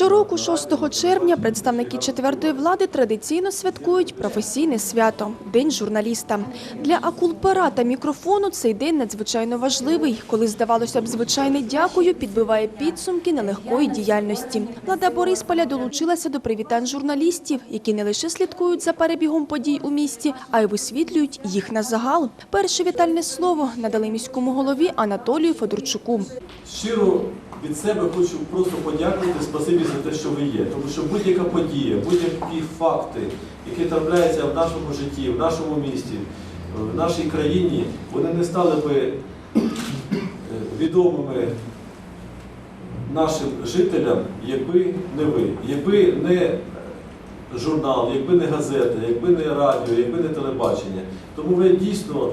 Щороку, 6 червня, представники четвертої влади традиційно святкують професійне свято День журналіста. Для акулпера та мікрофону цей день надзвичайно важливий, коли здавалося б, звичайне дякую підбиває підсумки нелегкої діяльності. Влада Борисполя долучилася до привітань журналістів, які не лише слідкують за перебігом подій у місті, а й висвітлюють їх на загал. Перше вітальне слово надали міському голові Анатолію Федорчуку. Щиро від себе хочу просто подякувати спасибі за те, що ви є. Тому що будь-яка подія, будь-які факти, які трапляються в нашому житті, в нашому місті, в нашій країні, вони не стали би е, відомими нашим жителям, якби не ви, якби не журнал, якби не газета, якби не радіо, якби не телебачення. Тому ви дійсно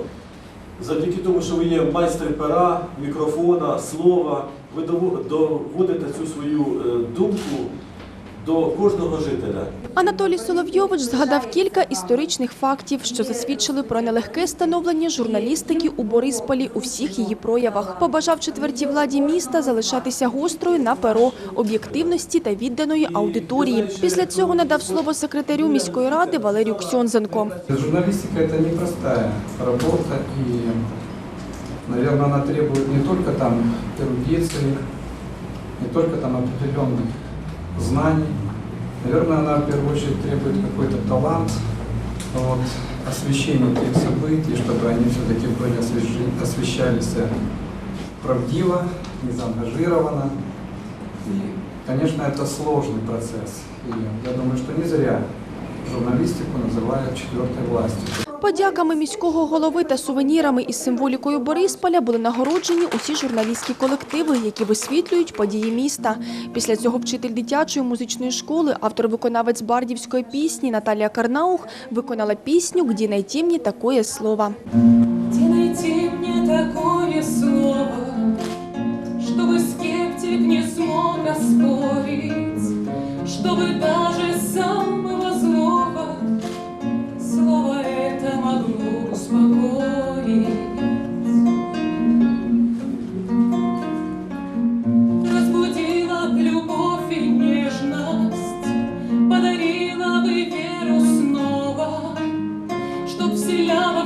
Завдяки тому, що ви є майстер пера, мікрофона, слова, ви дово- доводите цю свою е, думку до кожного жителя. Анатолій Соловйович згадав кілька історичних фактів, що засвідчили про нелегке становлення журналістики у Борисполі у всіх її проявах. Побажав четвертій владі міста залишатися гострою на перо об'єктивності та відданої аудиторії. Після цього надав слово секретарю міської ради Валерію Ксьонзенко. Журналистика это непростая работа, и, наверное, она требует не только там эрудиции, не только там определенных знаний. Наверное, она в первую очередь требует какой-то талант, вот, освещения тех событий, чтобы они все-таки были освещи- освещались э, правдиво, незаангажированно. И, конечно, это сложный процесс. И я думаю, что не зря журналистику называют четвертой властью. Подяками міського голови та сувенірами із символікою Борисполя були нагороджені усі журналістські колективи, які висвітлюють події міста. Після цього вчитель дитячої музичної школи, автор-виконавець бардівської пісні Наталія Карнаух виконала пісню «Где найти мне такое слово». Где найти мне такое слово, чтобы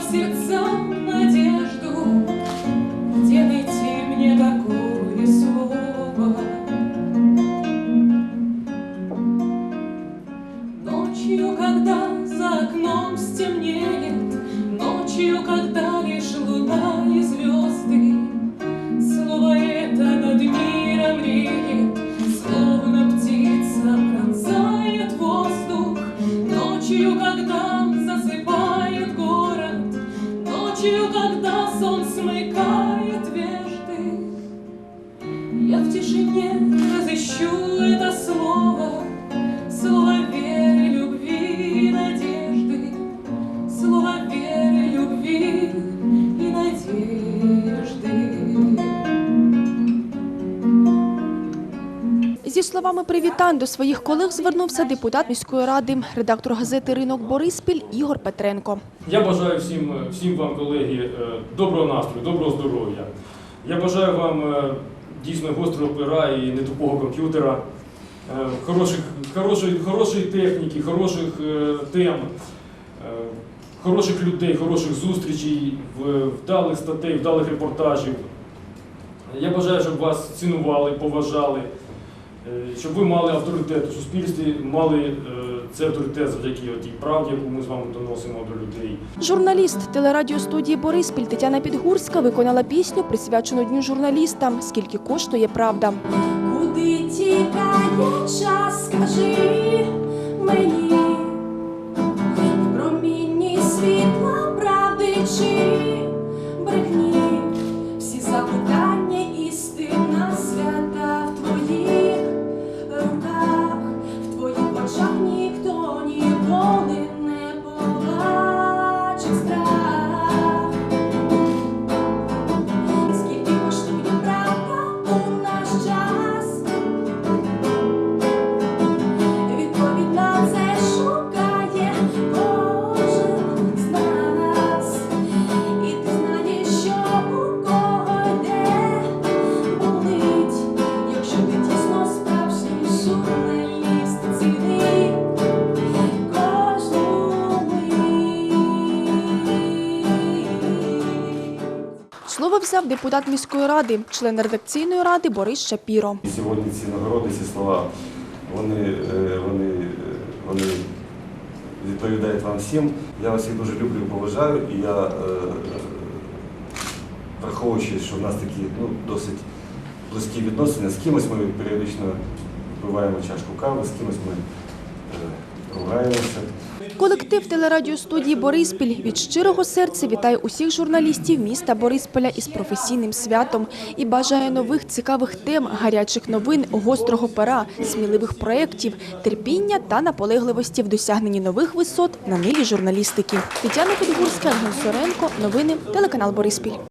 вселяла в сердца надежду, Где найти мне такое слово? Ночью, когда за окном стемнеет, Ночью, когда Ночью, когда сон смыкает вежды, Я в тишине разыщу это слово, Слово Словами привітань до своїх колег звернувся депутат міської ради, редактор газети «Ринок Бориспіль» Ігор Петренко. Я бажаю всім, всім вам, колеги, е, доброго настрою, доброго здоров'я. Я бажаю вам е, дійсно гострого пера і не комп'ютера, е, хороших, хорошої, хорошої техніки, хороших е, тем, е, хороших людей, хороших зустрічей, вдалих статей, вдалих репортажів. Я бажаю, щоб вас цінували, поважали, е, щоб ви мали авторитет у суспільстві, мали це авторитет завдяки тій правді, яку ми з вами доносимо до людей. Журналіст телерадіостудії Бориспіль Тетяна Підгурська виконала пісню, присвячену Дню журналіста «Скільки коштує правда». Куди тікає час, підписав депутат міської ради, член редакційної ради Борис Шапіро. Сьогодні ці нагороди, ці слова, вони, е, вони, е, вони відповідають вам всім. Я вас всіх дуже люблю і поважаю, і я, е, враховуючи, що в нас такі ну, досить близькі відносини, з кимось ми періодично вбиваємо чашку кави, з кимось ми ругаємося. Колектив телерадіостудії Бориспіль від щирого серця вітає усіх журналістів міста Борисполя із професійним святом і бажає нових цікавих тем, гарячих новин, гострого пера, сміливих проєктів, терпіння та наполегливості в досягненні нових висот на ниві журналістики. Тетяна Підгурська, Ген Соренко. Новини телеканал Бориспіль.